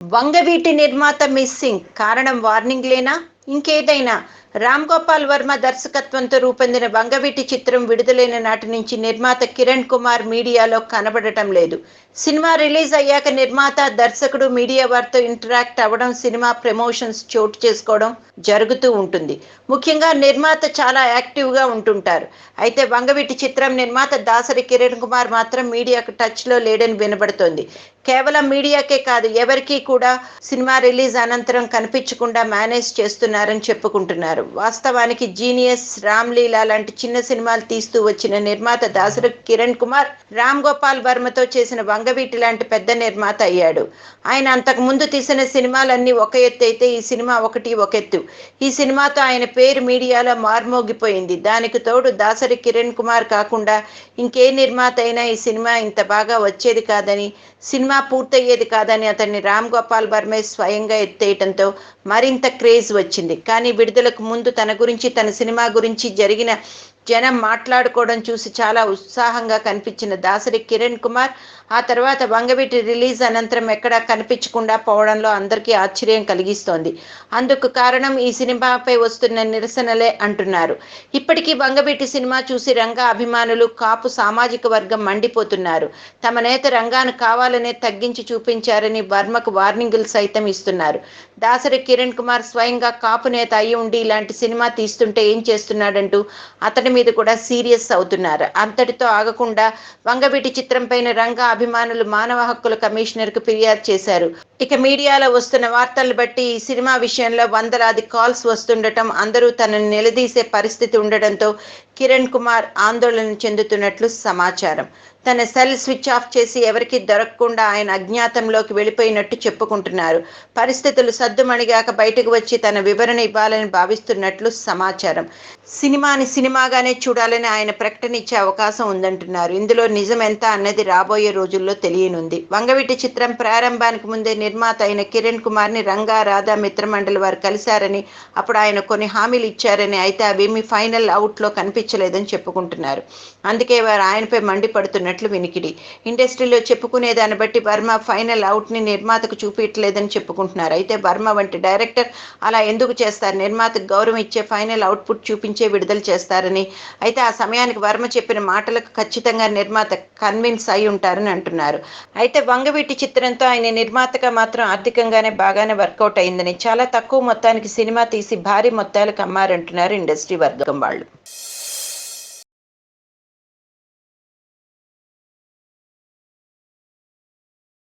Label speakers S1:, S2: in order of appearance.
S1: వంగవీటి నిర్మాత మిస్సింగ్ కారణం వార్నింగ్ లేనా ఇంకేదైనా? రామ్ గోపాల్ వర్మ దర్శకత్వంతో రూపొందిన బంగవీటి చిత్రం విడుదలైన నాటి నుంచి నిర్మాత కిరణ్ కుమార్ మీడియాలో కనబడటం లేదు. సినిమా రిలీజ్ అయ్యాక నిర్మాత దర్శకుడు మీడియా వారితో ఇంటరాక్ట్ అవ్వడం సినిమా ప్రమోషన్స్ చోటు చేసుకోవడం జరుగుతూ ఉంటుంది. ముఖ్యంగా నిర్మాత చాలా యాక్టివ్గా ఉంటుంటారు. అయితే వంగవీటి చిత్రం నిర్మాత దాసరి కిరణ్ కుమార్ మాత్రం మీడియాకు టచ్లో లేడని వినబడుతోంది. కేవలం మీడియాకే కాదు ఎవరికీ కూడా సినిమా రిలీజ్ అనంతరం కనిపించకుండా మేనేజ్ చేస్తున్నారని చెప్పుకుంటున్నారు. వాస్తవానికి జీనియస్ రామ్ లీలా లాంటి చిన్న సినిమాలు తీస్తూ వచ్చిన నిర్మాత దాసరి కిరణ్ కుమార్ రామ్ గోపాల్ వర్మతో చేసిన వంగవీటి లాంటి పెద్ద నిర్మాత అయ్యాడు. ఆయన అంతకు ముందు తీసిన సినిమాలన్నీ ఒక ఎత్తు అయితే ఈ సినిమా ఒకటి ఒక ఎత్తు. ఈ సినిమాతో ఆయన పేరు మీడియాలో మార్మోగిపోయింది. దానికి తోడు దాసరి కిరణ్ కుమార్ కాకుండా ఇంకే నిర్మాత అయినా ఈ సినిమా ఇంత బాగా వచ్చేది కాదని సినిమా పూర్తయ్యేది కాదని అతన్ని రామ్ గోపాల్ వర్మే స్వయంగా ఎత్తేయటంతో మరింత క్రేజ్ వచ్చింది. కానీ విడుదలకు ముందు తన గురించి తన సినిమా గురించి జరిగిన జనం మాట్లాడుకోవడం చూసి చాలా ఉత్సాహంగా కనిపించిన దాసరి కిరణ్ కుమార్ ఆ తర్వాత వంగవీటి రిలీజ్ అనంతరం ఎక్కడా కనిపించకుండా పోవడంలో అందరికీ ఆశ్చర్యం కలిగిస్తోంది. అందుకు కారణం ఈ సినిమాపై వస్తున్న నిరసనలే అంటున్నారు. ఇప్పటికీ వంగవీటి సినిమా చూసి రంగా అభిమానులు కాపు సామాజిక వర్గం మండిపోతున్నారు. తమ నేత రంగాను కావాలనే తగ్గించి చూపించారని వర్మకు వార్నింగులు సైతం ఇస్తున్నారు. దాసరి కిరణ్ కుమార్ స్వయంగా కాపు నేత అయి ఉండి ఇలాంటి సినిమా తీస్తుంటే ఏం చేస్తున్నాడంటూ అతడి మీద కూడా సీరియస్ అవుతున్నారు. అంతటితో ఆగకుండా వంగవీటి చిత్రం పైన రంగా అభిమానులు మానవ హక్కుల కమిషనర్కు ఫిర్యాదు చేశారు. ఇక మీడియాలో వస్తున్న వార్తలు బట్టి ఈ సినిమా విషయంలో వందలాది కాల్స్ వస్తుండటం అందరూ తనను నిలదీసే పరిస్థితి ఉండడంతో కిరణ్ కుమార్ ఆందోళన చెందుతున్నట్లు సమాచారం. తన సెల్ స్విచ్ ఆఫ్ చేసి ఎవరికి దొరకకుండా ఆయన అజ్ఞాతంలోకి వెళ్ళిపోయినట్టు చెప్పుకుంటున్నారు. పరిస్థితులు సద్దుమణిగాక బయటకు వచ్చి తన వివరణ ఇవ్వాలని భావిస్తున్నట్లు సమాచారం. సినిమాని సినిమాగానే చూడాలని ఆయన ప్రకటన ఇచ్చే అవకాశం ఉందంటున్నారు. ఇందులో నిజం ఎంత అన్నది రాబోయే రోజుల్లో తెలియనుంది. వంగవీటి చిత్రం ప్రారంభానికి ముందే నిర్మాత అయిన కిరణ్ కుమార్ని రంగా రాధా మిత్రమండలి వారు కలిశారని అప్పుడు ఆయన కొన్ని హామీలు ఇచ్చారని అయితే అవేమి ఫైనల్ అవుట్లో కనిపించలేదని చెప్పుకుంటున్నారు. అందుకే వారు ఆయనపై మండిపడుతున్నట్లు వినికిడి. ఇండస్ట్రీలో చెప్పుకునే దాన్ని బట్టి వర్మ ఫైనల్ అవుట్ని నిర్మాతకు చూపించలేదని చెప్పుకుంటున్నారు. అయితే వర్మ వంటి డైరెక్టర్ అలా ఎందుకు చేస్తారు? నిర్మాతకు గౌరవం ఇచ్చే ఫైనల్ అవుట్పుట్ చూపించే విడుదల చేస్తారని అయితే ఆ సమయానికి వర్మ చెప్పిన మాటలకు ఖచ్చితంగా నిర్మాత కన్విన్స్ అయి ఉంటారని అంటున్నారు. అయితే వంగవీటి చిత్రంతో ఆయన నిర్మాతగా మాత్రం ఆర్థికంగానే బాగానే వర్కౌట్ అయిందని చాలా తక్కువ మొత్తానికి సినిమా తీసి భారీ మొత్తాలకు అమ్మారంటున్నారు ఇండస్ట్రీ వర్గం వాళ్ళు.